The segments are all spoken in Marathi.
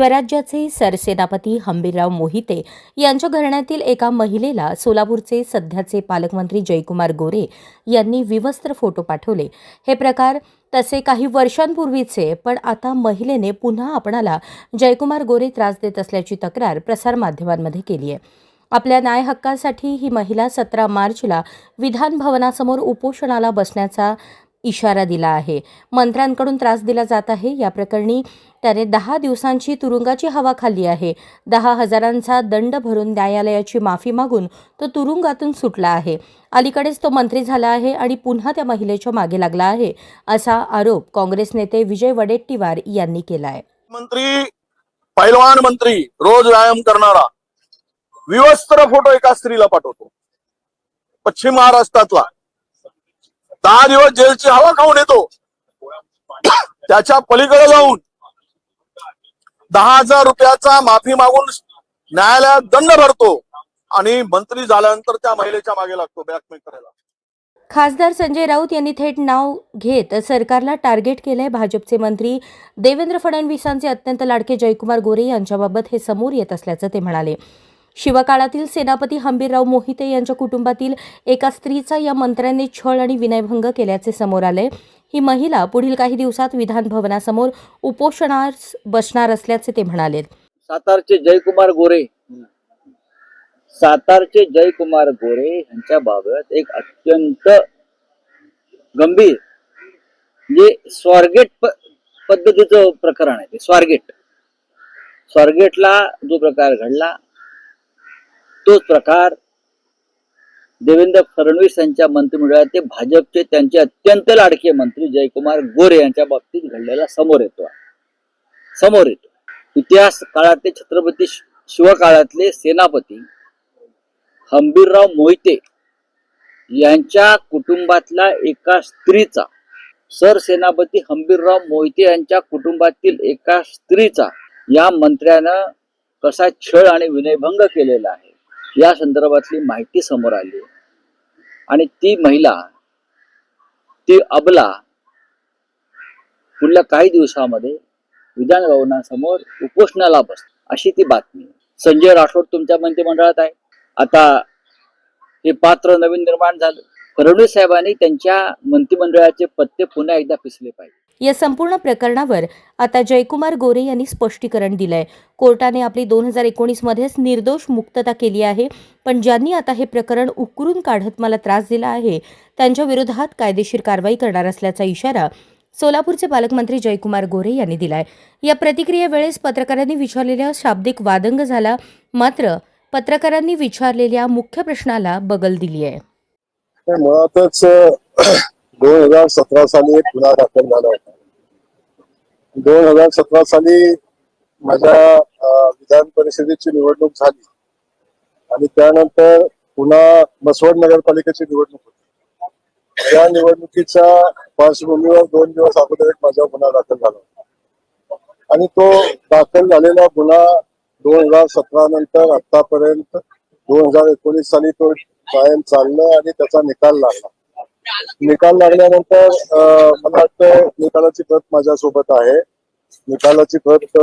स्वराज्याचे सरसेनापती हंबीरराव मोहिते यांच्या घराण्यातील एका महिलेला सोलापूरचे सध्याचे पालकमंत्री जयकुमार गोरे यांनी विवस्त्र फोटो पाठवले. हे प्रकार तसे काही वर्षांपूर्वीचे पण आता महिलेने पुन्हा आपणाला जयकुमार गोरे त्रास देत असल्याची तक्रार प्रसारमाध्यमांमध्ये केली आहे. आपल्या न्यायहक्कासाठी ही महिला सतरा मार्चला विधान भवनासमोर उपोषणाला बसण्याचा इशारा दिला आहे. मंत्र्यांकडून त्रास दिला जात आहे. या प्रकरणी त्याने दहा दिवसांची तुरुंगाची हवा खाल्ली आहे. दहा हजारांचा दंड भरून न्यायालयाची माफी मागून तो तुरुंगातून सुटला आहे. अलीकडेच तो मंत्री झाला आहे आणि पुन्हा त्या महिलेच्या मागे लागला आहे असा आरोप काँग्रेस नेते विजय वडेट्टीवार यांनी केला आहे मंत्री पैलवान मंत्री रोज व्यायाम करणारा विवस्त्र फोटो एका स्त्रीला पाठवतो. पश्चिम महाराष्ट्रातला. दहा दिवस जेलची हवा खाऊन येतो. त्याच्या पलीकडे जाऊन दहा हजार रुपयाचा माफी मागून न्यायालयात दंड भरतो आणि मंत्री झाल्यानंतर त्या महिलेच्या मागे लागतो ब्लॅकमेल करायला. खासदार संजय राऊत यांनी थेट नाव घेत सरकारला टार्गेट केलंय भाजपचे मंत्री देवेंद्र फडणवीसांचे अत्यंत लाडके जयकुमार गोरे यांच्याबाबत हे समोर येत असल्याचं ते म्हणाले. शिवकाळातील सेनापती हंबीरराव मोहिते यांच्या कुटुंबातील एका स्त्रीचा या मंत्र्यांनी छळ आणि विनयभंग केल्याचे समोर आले. ही महिला पुढील काही दिवसात विधान भवनासमोर उपोषणास बसणार असल्याचे ते म्हणाले. सातारचे जयकुमार गोरे. सातारचे जयकुमार गोरे यांच्या बाबत एक अत्यंत गंभीर म्हणजे स्वारगेट पद्धतीचं प्रकरण आहे ते. स्वारगेट. स्वारगेटला जो प्रकार घडला तोच प्रकार देवेंद्र फडणवीस यांच्या मंत्रिमंडळात ते भाजपचे त्यांचे अत्यंत लाडके मंत्री जयकुमार गोरे यांच्या बाबतीत घडलेला समोर येतो. समोर येतो. इतिहास काळातले छत्रपती शिवकाळातले सेनापती हंबीरराव मोहिते यांच्या कुटुंबातल्या एका स्त्रीचा सरसेनापती हंबीरराव मोहिते यांच्या कुटुंबातील एका स्त्रीचा या मंत्र्यानं कसा छळ आणि विनयभंग केलेला आहे? या संदर्भातली माहिती समोर आली. आणि ती महिला ती अबला पुढल्या काही दिवसामध्ये विधान भवनासमोर उपोषणाला बस अशी ती बातमी. संजय राठोड तुमच्या मंत्रिमंडळात आहे. आता हे पात्र नवीन निर्माण झालं. फडणवीस साहेबांनी त्यांच्या मंत्रिमंडळाचे पत्ते पुन्हा एकदा पिसले पाहिजे. या संपूर्ण प्रकरणावर आता जयकुमार गोरे यांनी स्पष्टीकरण दिलंय. कोर्टाने आपली दोन हजार एकोणीसमध्येच निर्दोष मुक्तता केली आहे पण ज्यांनी आता हे प्रकरण उकरून काढत मला त्रास दिला आहे त्यांच्या विरोधात कायदेशीर कारवाई करणार असल्याचा इशारा सोलापूरचे पालकमंत्री जयकुमार गोरे यांनी दिलाय. या प्रतिक्रियेवेळेस पत्रकारांनी विचारलेल्या शाब्दिक वादंग झाला मात्र पत्रकारांनी विचारलेल्या मुख्य प्रश्नाला बगल दिली आहे मुळातच दोन हजार सतरा साली एक गुन्हा दाखल झाला होता. दोन हजार सतरा साली माझ्या विधान परिषदेची निवडणूक झाली. आणि त्यानंतर पुन्हा बसवड नगरपालिकेची निवडणूक होती. त्या निवडणुकीच्या पार्श्वभूमीवर दोन दिवस अगोदर एक माझा गुन्हा दाखल झाला आणि तो दाखल झालेला गुन्हा दोन हजार सतरा नंतर आतापर्यंत दोन हजार एकोणीस साली तो कायम चाललं आणि त्याचा निकाल लागला. निकाल लागल्यानंतर मला वाटतं निकालाची प्रत माझ्यासोबत आहे. निकालाची प्रत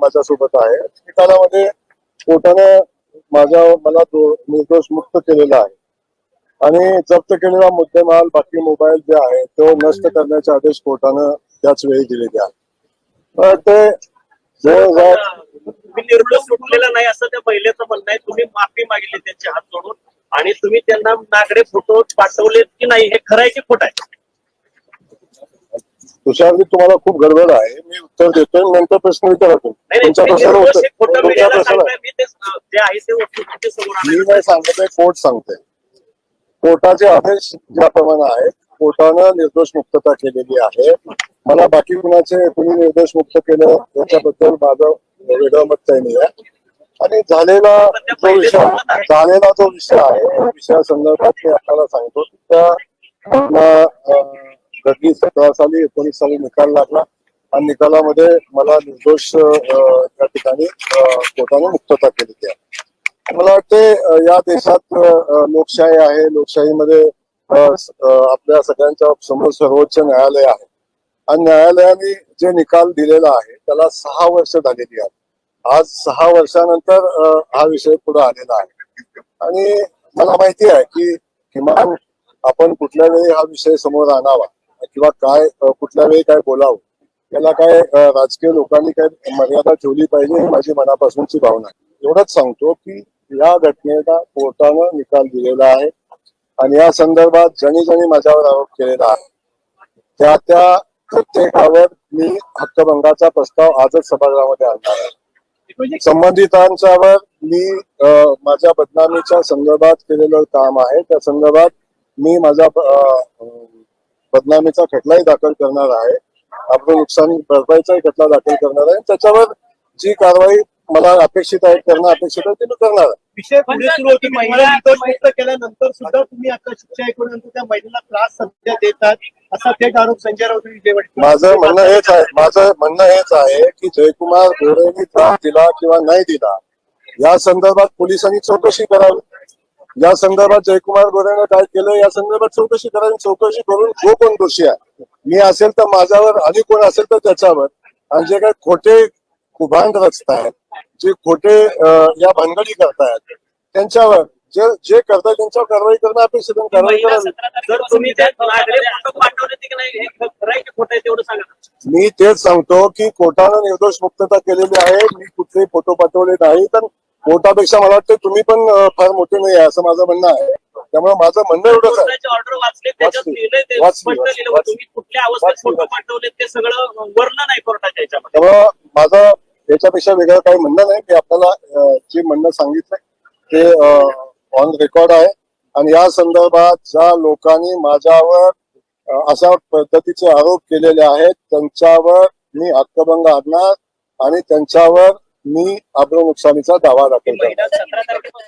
माझ्यासोबत आहे. निकालामध्ये कोर्टाने माझ्या मला निर्दोष मुक्त केलेला आहे. आणि जप्त केलेला मुद्देमाल बाकी मोबाईल जे आहे तो नष्ट करण्याचे आदेश कोर्टानं त्याच वेळी दिलेले आहेत. ते निर्दोष सुटलेला नाही असं त्या महिलेचं म्हणणं आहे. तुम्ही माफी मागितली त्यांचे हात जोडून. आणि तुम्ही त्यांना नागडे फोटो पाठवलेत की नाही हे खरं आहे की खोट आहे? तुषारजी तुम्हाला खूप गडबड आहे. मी उत्तर देतोय नंतर प्रश्न विचारा तुम्ही. नाही नाही तुमच्या तुम्ही प्रश्नाला निर्दोष उत्तर खोटं तुमच्या मीडियाला प्रश्नाला सांगताय मी नाही सांगत आहे कोर्ट सांगते कोर्टाचे आदेश ज्याप्रमाणे आहेत कोर्टानं निर्दोष मुक्तता केलेली आहे. मला बाकी कुणाचे कुणी निर्दोष मुक्त केलं याच्याबद्दल माझं वेगळं मत काही नाही आहे. आणि झालेला जो विषय झालेला जो विषय आहे विषयासंदर्भात मी आपल्याला सांगतो की त्या घटली सतरा साली एकोणीस साली निकाल लागला. आणि निकालामध्ये मला निर्दोष त्या ठिकाणी कोर्टाने मुक्तता केलेली आहे. मला वाटते या देशात लोकशाही आहे. लोकशाहीमध्ये आपल्या सगळ्यांच्या समोर सर्वोच्च न्यायालय आहे. आणि न्यायालयाने जे निकाल दिलेला आहे त्याला सहा वर्ष झालेली आहेत. आज सहा वर्षानंतर हा विषय पुढे आलेला आहे. आणि मला माहिती आहे की किमान आपण कुठल्या वेळी हा विषय समोर आणावा किंवा काय कुठल्या वेळी काय बोलावं याला काय राजकीय लोकांनी काय मर्यादा ठेवली पाहिजे ही माझी मनापासूनची भावना आहे. एवढंच सांगतो की या घटनेला कोर्टानं निकाल दिलेला आहे आणि या संदर्भात ज्यांनी ज्यांनी माझ्यावर आरोप केलेला आहे त्या त्या प्रत्येकावर मी हक्कभंगाचा प्रस्ताव आजच सभागृहामध्ये आणणार आहे. म्हणजे- संबंधितांच्यावर मी अ, माझ्या बदनामीच्या संदर्भात केलेलं काम आहे. त्या संदर्भात मी माझा बदनामीचा खटलाही दाखल करणार आहे. आपलं नुकसान भरपाईचाही खटला दाखल करणार आहे. त्याच्यावर जी कारवाई मला अपेक्षित आहे करणं अपेक्षित आहे ती मी करणार आहे. विषय पुढे सुरू होती महिला केल्यानंतर सुद्धा तुम्ही आता शिक्षा ऐकूनंतर त्या महिलेला त्रास सध्या देतात असा थेट आरोप संजय राऊत यांनी माझं म्हणणं हेच आहे माझं म्हणणं हेच आहे की जयकुमार गोरेंनी त्रास दिला किंवा नाही दिला या संदर्भात पोलिसांनी चौकशी करावी. या संदर्भात जयकुमार गोरेनं काय केलं या संदर्भात चौकशी करावी चौकशी करून जो कोण दोषी आहे मी असेल तर माझ्यावर आणि कोण असेल तर त्याच्यावर. आणि जे काही खोटे कुभांड रचतायत जे खोटे या भानगडी करतायत त्यांच्यावर जे जे करतायत त्यांच्यावर कारवाई करणं अपेक्षित. कारवाई करावी. हे मी तेच सांगतो की कोर्टानं निर्दोष मुक्तता केलेली आहे मी कुठलेही फोटो पाठवले नाही तर कोर्टापेक्षा मला वाटतं तुम्ही पण फार मोठे नाही आहे असं माझं म्हणणं आहे. त्यामुळे माझं म्हणणं एवढंच आहे. त्यामुळं माझं याच्यापेक्षा वेगळं काही म्हणणं नाही. मी आपल्याला जे म्हणणं सांगितलंय ते ऑन रेकॉर्ड आहे. आणि या संदर्भात ज्या लोकांनी माझ्यावर अशा पद्धतीचे आरोप केलेले आहेत त्यांच्यावर मी हक्कभंग आणणार आणि त्यांच्यावर मी आब्रू नुकसानीचा दावा दाखल